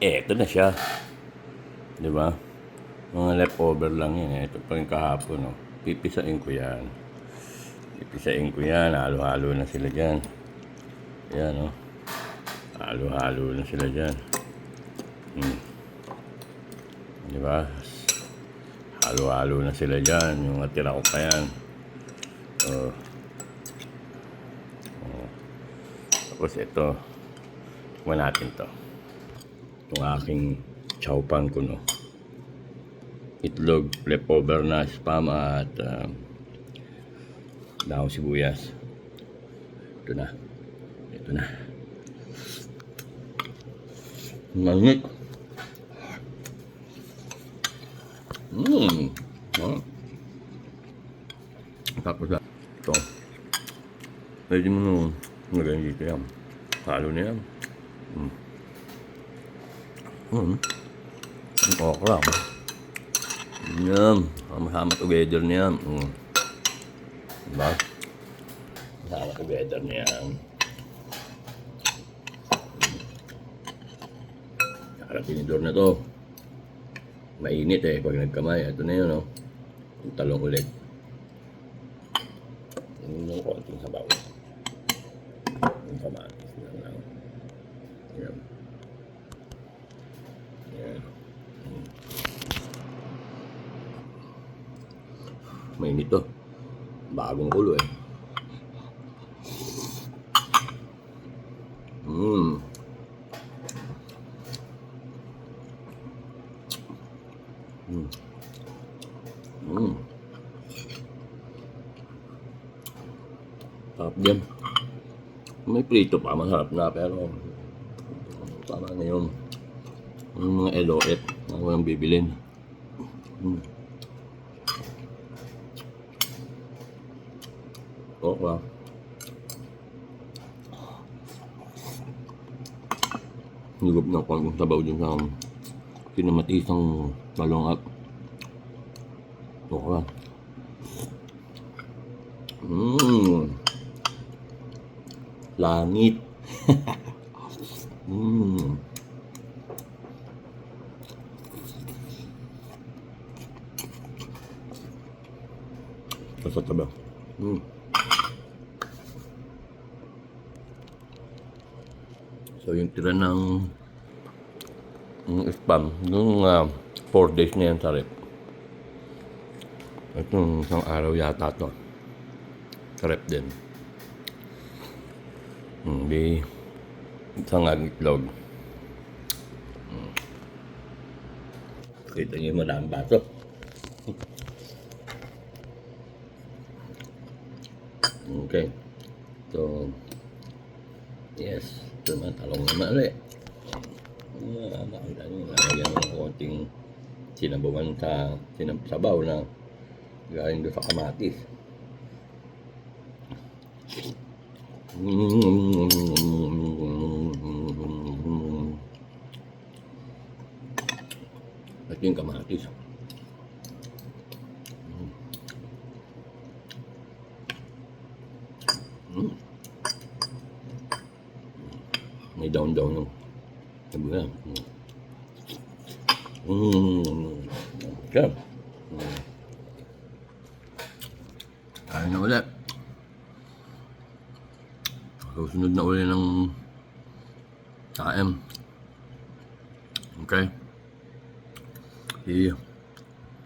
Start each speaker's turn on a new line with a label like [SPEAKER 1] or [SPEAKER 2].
[SPEAKER 1] Eto na siya. Di ba? Mga leftover lang yan. Ito pa yung kahapon. No? Pipisain ko yan. Pipisain ko yan. Halo-halo na sila dyan. Yan, no? Halo-halo na sila dyan. Hmm. Di ba? Halo-halo na sila dyan. Yung natira ko pa yan. Oh. Oh. Tapos ito. Tikman natin to. Itong aking chow pan ko, no? Itlog, leftover na spam at um, dahon sibuyas. Ito na. Ito na. Mangit. Mmm. Oh. Tapos na. Ito. Pwede mo nung nagawin dito yan. Halo na yan. Mm. Mm. Ang okra. Yan. Sama-sama together na yan. Mm. Diba? Sama together na yan. Harap tinidor na to. Mainit eh pag nagkamay. Ito na yun, oh. Yung talong ulit. Yung konting sabaw. Yung kamatis lang lang. Yan. Yan. Mm. Mainit to. Bagong kulo eh. Mmm. Mm. Mm. Sarap din. May prito pa, masarap na, pero tama na yun. Yung mga eloet na walang bibilin. Mm. Okra. Nigup na ko ang sabaw dun sa pinamatisang talong at okra. Mmm. Langit. Mmm. Sa taba. Mmm. So yung tira ng ng spam, nung 4 days na yan sa rep. Itong isang araw yata to. Sa rep din. Hindi isang ang itlog. Hmm. Kita niyo yung madaming baso. Okay. So, yes. Ito naman, ulit. Makita nyo, nalagyan ng konting sinabawan sa sinab sabaw na galing doon sa kamatis. At yung kamatis. May down-down yung sabi na. Mm. Okay. Mm. Kaya na ulit. Susunod na uli ng KM. Okay. You.